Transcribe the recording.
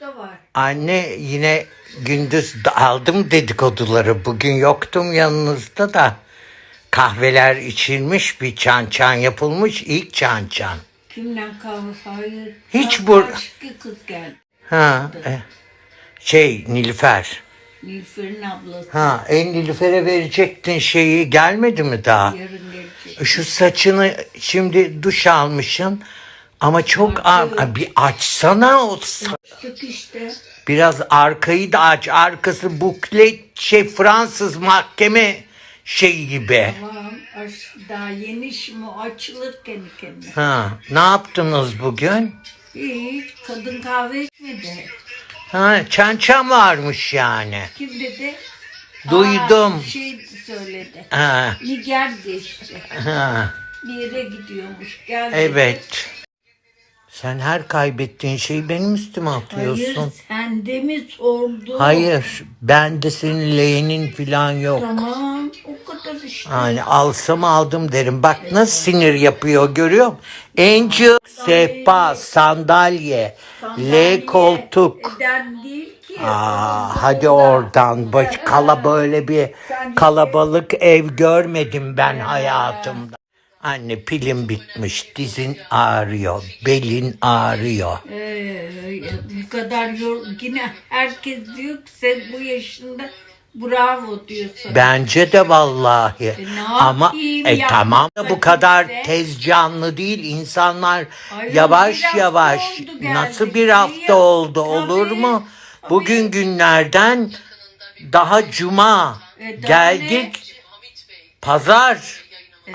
da var. Anne yine gündüz aldım dedikoduları. Bugün yoktum yanınızda da. Kahveler içilmiş, bir çan çan yapılmış. ilk çan çan. Kimle kahve? Hayır. Hiç bur- Başka kız geldi. Ha, e, şey Nilüfer. Nilüfer'in ablası. Ha, en Nilüfer'e verecektin şeyi gelmedi mi daha? Yarın gelecek. Şu saçını şimdi duş almışsın ama çok ar- bir açsana o sa- işte. biraz arkayı da aç arkası buklet şey Fransız mahkeme şey gibi. Tamam. Aç, daha yeni şimdi açılır kendi kendine. Ha, ne yaptınız bugün? Hiç. Kadın kahve içmedi. Ha, çan çan varmış yani. Kim dedi? Duydum. Aa, şey söyledi. Ha, Niger geçti. ha, Bir yere gidiyormuş. Gel dedi. evet. Sen her kaybettiğin şeyi benim üstüme Hayır atıyorsun. sen de mi sordun? Hayır, ben de senin leğenin falan yok. Tamam o kadar işte. Yani alsam aldım derim. Bak nasıl sinir yapıyor görüyor musun? Angel, sehpa, sandalye, L koltuk. Eden değil ki. Aa, hadi oradan. Baş, kala böyle bir kalabalık ev görmedim ben hayatımda. Anne pilim bitmiş, dizin ağrıyor, belin ağrıyor. Ee, bu kadar yor yine herkes diyor ki sen bu yaşında bravo diyorsun. Bence de vallahi. E, ne Ama yapayım, e tamam da bu da kadar bize. tez canlı değil. İnsanlar Ay, yavaş bir hafta yavaş. oldu geldi. Nasıl bir hafta yap- oldu olur Tabii, mu? tabii. Bugün günlerden daha cuma E, daha geldik. Pazar E,